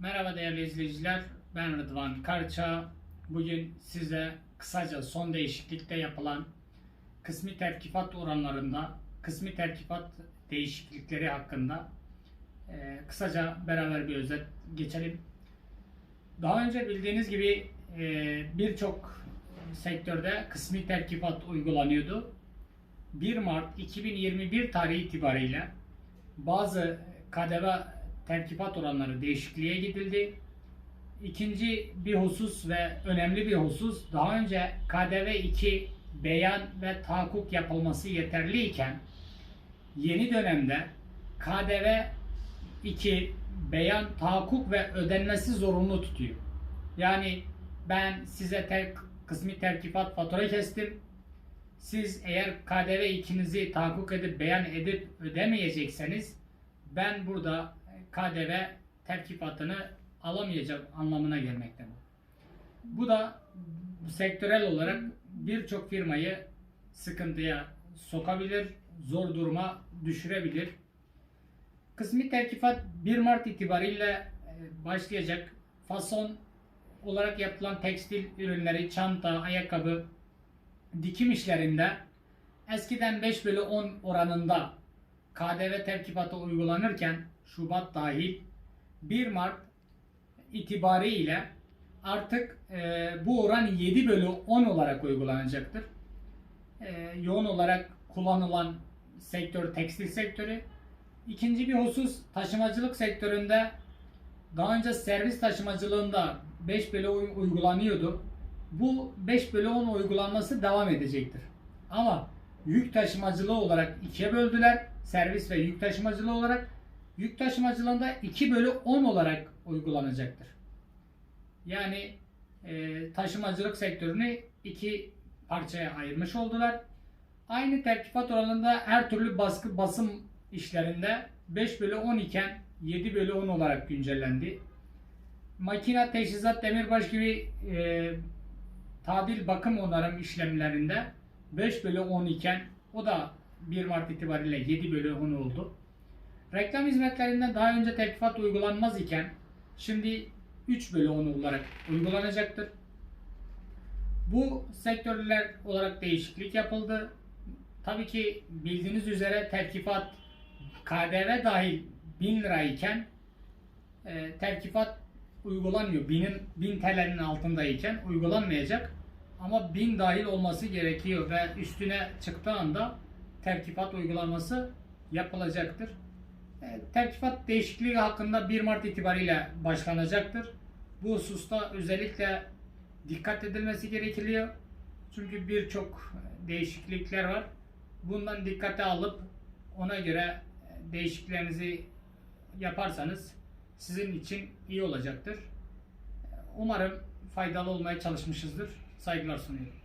Merhaba değerli izleyiciler. Ben Rıdvan Karça. Bugün size kısaca son değişiklikte yapılan kısmi terkifat oranlarında kısmi terkifat değişiklikleri hakkında e, kısaca beraber bir özet geçelim. Daha önce bildiğiniz gibi e, birçok sektörde kısmi terkifat uygulanıyordu. 1 Mart 2021 tarihi itibariyle bazı KDV terkifat oranları değişikliğe gidildi. İkinci bir husus ve önemli bir husus daha önce KDV 2 beyan ve tahakkuk yapılması yeterliyken yeni dönemde KDV 2 beyan, tahakkuk ve ödenmesi zorunlu tutuyor. Yani ben size ter, kısmi terkifat fatura kestim. Siz eğer KDV ikinizi tahakkuk edip beyan edip ödemeyecekseniz ben burada KDV terkifatını alamayacak anlamına gelmekte bu. Bu da sektörel olarak birçok firmayı sıkıntıya sokabilir, zor duruma düşürebilir. Kısmi terkifat 1 Mart itibariyle e, başlayacak. Fason olarak yapılan tekstil ürünleri, çanta, ayakkabı, dikim işlerinde eskiden 5 bölü 10 oranında KDV terkifatı uygulanırken Şubat dahil 1 Mart itibariyle artık e, bu oran 7 bölü 10 olarak uygulanacaktır. E, yoğun olarak kullanılan sektör tekstil sektörü. İkinci bir husus taşımacılık sektöründe daha önce servis taşımacılığında 5 bölü 10 uygulanıyordu. Bu 5 bölü 10 uygulanması devam edecektir. Ama yük taşımacılığı olarak ikiye böldüler. Servis ve yük taşımacılığı olarak. Yük taşımacılığında 2 bölü 10 olarak uygulanacaktır. Yani e, taşımacılık sektörünü iki parçaya ayırmış oldular. Aynı terkifat oranında her türlü baskı basım işlerinde 5 bölü 10 iken 7 bölü 10 olarak güncellendi. Makina, teçhizat, demirbaş gibi e, tadil bakım onarım işlemlerinde 5 bölü 10 iken o da 1 Mart itibariyle 7 bölü 10 oldu. Reklam hizmetlerinde daha önce terkifat uygulanmaz iken şimdi 3 bölü 10 olarak uygulanacaktır. Bu sektörler olarak değişiklik yapıldı. Tabii ki bildiğiniz üzere terkifat KDV dahil 1000 lira iken e, terkifat uygulanmıyor. 1000'in 1000 TL'nin altındayken uygulanmayacak. Ama 1000 dahil olması gerekiyor ve üstüne çıktığı anda terkifat uygulaması yapılacaktır. E, terkifat değişikliği hakkında 1 Mart itibariyle başlanacaktır. Bu hususta özellikle dikkat edilmesi gerekiyor. Çünkü birçok değişiklikler var. Bundan dikkate alıp ona göre değişikliklerinizi yaparsanız sizin için iyi olacaktır. Umarım faydalı olmaya çalışmışızdır. ਸਾਈਕਲਰ ਸੁਨੀਲ